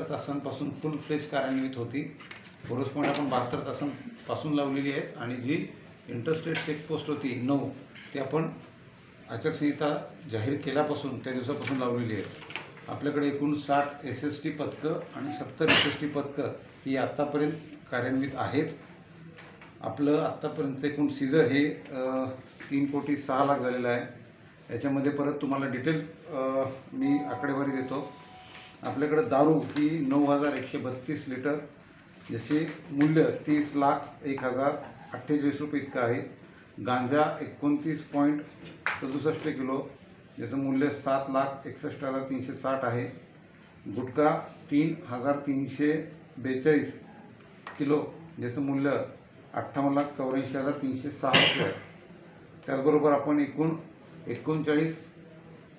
तासांपासून फुल फ्लेज कार्यान्वित होती. फोरस पॉईंट आपण बहात्तर तासांपासून लावलेली आहेत आणि जी इंटरस्टेट चेकपोस्ट होती नऊ ती आपण आचारसंहिता जाहीर केल्यापासून त्या दिवसापासून लावलेली आहे आपल्याकडे एकूण साठ एस एस टी पथकं आणि सत्तर एस एस टी पथकं ही आत्तापर्यंत कार्यान्वित आहेत. आपलं आत्तापर्यंत एकूण सीझर हे तीन कोटी सहा लाख झालेलं आहे. याच्यामध्ये परत तुम्हाला डिटेल मी आकडेवारी देतो. आपल्याकडं दारू ही नऊ हजार एकशे बत्तीस लिटर ज्याचे मूल्य तीस लाख एक हजार अठ्ठेचाळीस रुपये इतकं आहे. गांजा एकोणतीस पॉईंट सदुसष्ट किलो ज्याचं मूल्य सात लाख एकसष्ट हजार तीनशे साठ आहे. गुटखा तीन हजार तीनशे बेचाळीस किलो ज्याचं मूल्य अठ्ठावन्न लाख चौऱ्याऐंशी हजार तीनशे सहा रुपये आहे. त्याचबरोबर आपण एकूण एकोणचाळीस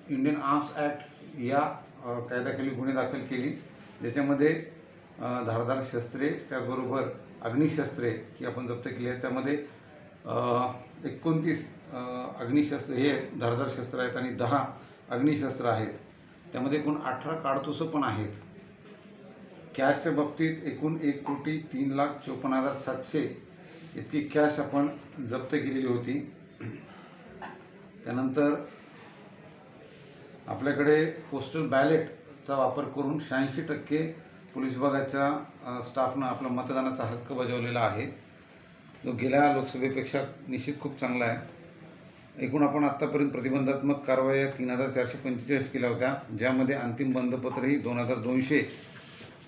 इंडियन आर्म्स ॲक्ट या कायदाखाली गुन्हे दाखल केली. ज्याच्यामध्ये धारदार शस्त्रे त्याचबरोबर अग्निशस्त्रे ही आपण जप्त केली आहेत. त्यामध्ये एकोणतीस अग्निशस्त्र हे धारदार शस्त्र आहेत आणि दहा अग्निशस्त्र आहेत. त्यामध्ये एकूण अठरा काडतुसं पण आहेत. कॅशच्या बाबतीत एकूण एक कोटी तीन लाख चोपन्न हजार सातशे इतकी कॅश आपण जप्त केलेली होती. त्यानंतर आपल्याकडे पोस्टल बॅलेटचा वापर करून शहाऐंशी टक्के पोलीस विभागाच्या स्टाफनं आपला मतदानाचा हक्क बजावलेला आहे. जो गेल्या लोकसभेपेक्षा निश्चित खूप चांगला आहे. एकूण आपण आत्तापर्यंत प्रतिबंधात्मक कारवाया तीन हजार चारशे पंचेचाळीस केल्या होत्या. ज्यामध्ये अंतिम बंधपत्रही दोन हजार दोनशे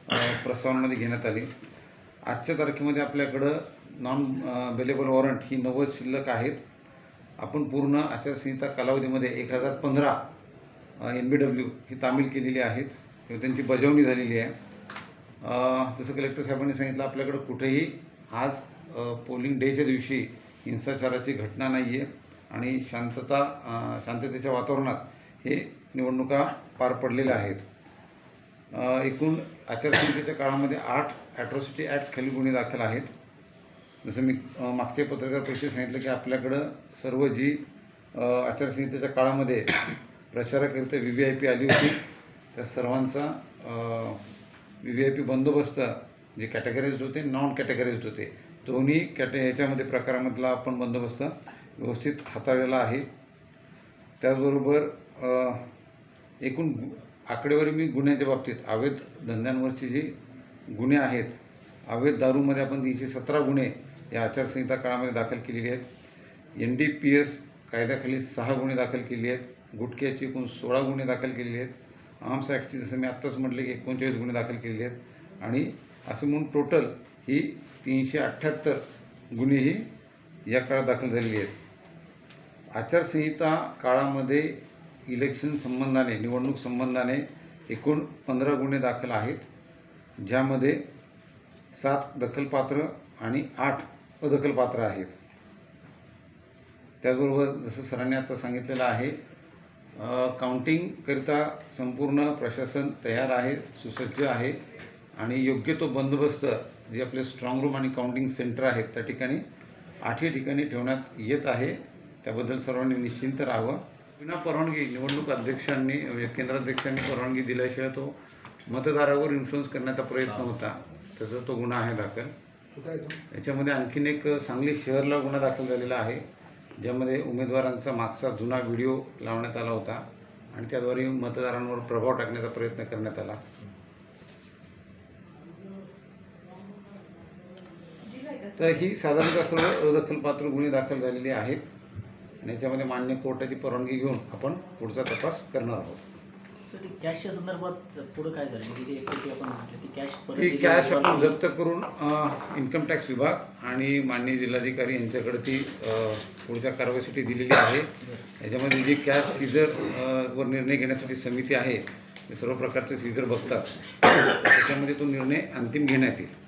प्रस्तावांमध्ये घेण्यात आली. आजच्या तारखेमध्ये आपल्याकडं नॉन बेलेबल वॉरंट ही नव्वद शिल्लक आहेत. आपण पूर्ण आचारसंहिता कालावधीमध्ये एक हजार पंधरा एन बी डब्ल्यू ही तामील केलेली आहेत. किंवा त्यांची बजावणी झालेली आहे. जसं कलेक्टर साहेबांनी सांगितलं आपल्याकडं कुठेही आज पोलिंग डेच्या दिवशी हिंसाचाराची घटना नाही आहे आणि शांतता शांततेच्या वातावरणात हे निवडणुका पार पडलेल्या आहेत. एकूण आचारसंहितेच्या काळामध्ये आठ ॲट्रॉसिटी ॲक्ट खाली गुन्हे दाखल आहेत. जसं मी मागचे मागच्या पत्रकार परिषदेत सांगितलं की आपल्याकडं सर्व जी आचारसंहितेच्या काळामध्ये प्रचाराकरिता व्ही व्ही आय पी आली होती. त्या सर्वांचा व्ही व्ही आय पी बंदोबस्त जे कॅटेगराईज्ड होते नॉन कॅटेगराईज्ड होते. दोन्ही कॅटे याच्यामध्ये प्रकारामधला आपण बंदोबस्त व्यवस्थित हाताळलेला आहे. त्याचबरोबर एकूण आकडेवारी मी गुन्ह्याच्या बाबतीत अवैध धंद्यांवरचे जे गुन्हे आहेत अवैध दारूमध्ये आपण तीनशे सतरा गुन्हे या आचारसंहिता काळामध्ये दाखल केलेले आहेत. एन डी पी एस कायद्याखाली सहा गुन्हे दाखल केले आहेत. गुटख्याचे एकूण सोळा गुन्हे दाखल केलेले आहेत. आर्म्स ॲक्टचे जसं मी आत्ताच म्हटले की एकोणचाळीस गुन्हे दाखल केलेले आहेत. आणि असं म्हणून टोटल ही तीनशे अठ्ठ्याहत्तर गुन्हेही या काळात दाखल झालेली आहेत. आचारसंहिता काळामध्ये इलेक्शन संबंधाने निवडणूक संबंधाने एकूण पंधरा गुन्हे दाखल आहेत. ज्यामध्ये सात दखलपात्र आणि आठ अदखलपात्र आहेत. त्याचबरोबर जसं सरांनी आता सांगितलेलं आहे काउंटिंगकरिता संपूर्ण प्रशासन तयार आहे सुसज्ज आहे आणि योग्य तो बंदोबस्त जे आपले स्ट्रॉंग रूम आणि काउंटिंग सेंटर आहेत त्या ठिकाणी आठही ठिकाणी ठेवण्यात येत आहे. त्याबद्दल सर्वांनी निश्चिंत राहावं. विना परवानगी निवडणूक अध्यक्षांनी म्हणजे केंद्राध्यक्षांनी परवानगी दिल्याशिवाय तो मतदारावर इन्फ्लुअन्स करण्याचा प्रयत्न होता. त्याचा तो गुन्हा आहे दाखल. याच्यामध्ये आणखीन एक सांगली शहरला गुन्हा दाखल झालेला आहे. ज्यामध्ये उमेदवारांचा मागचा जुना व्हिडिओ लावण्यात आला होता आणि त्याद्वारे मतदारांवर प्रभाव टाकण्याचा प्रयत्न करण्यात आला. तर ही साधारणतः सर्व अदखलपात्र गुन्हे दाखल झालेले आहेत आणि याच्यामध्ये मान्य कोर्टाची परवानगी घेऊन आपण पुढचा तपास करणार आहोत. ती कॅशच्या संदर्भात पुढं काय झालं? म्हणजे ती एक कोटी आपण म्हटलं ती कॅश परत ती दिली कॅश आपण जप्त करून इन्कम टॅक्स विभाग आणि माननीय जिल्हाधिकारी यांच्याकडे ती अ, पुढच्या कारवाईसाठी दिलेली आहे. याच्यामध्ये जी कॅश सीझर वर निर्णय घेण्यासाठी समिती आहे ते सर्व प्रकारचे सीझर बघतात. त्याच्यामध्ये तो निर्णय अंतिम घेण्यात येईल.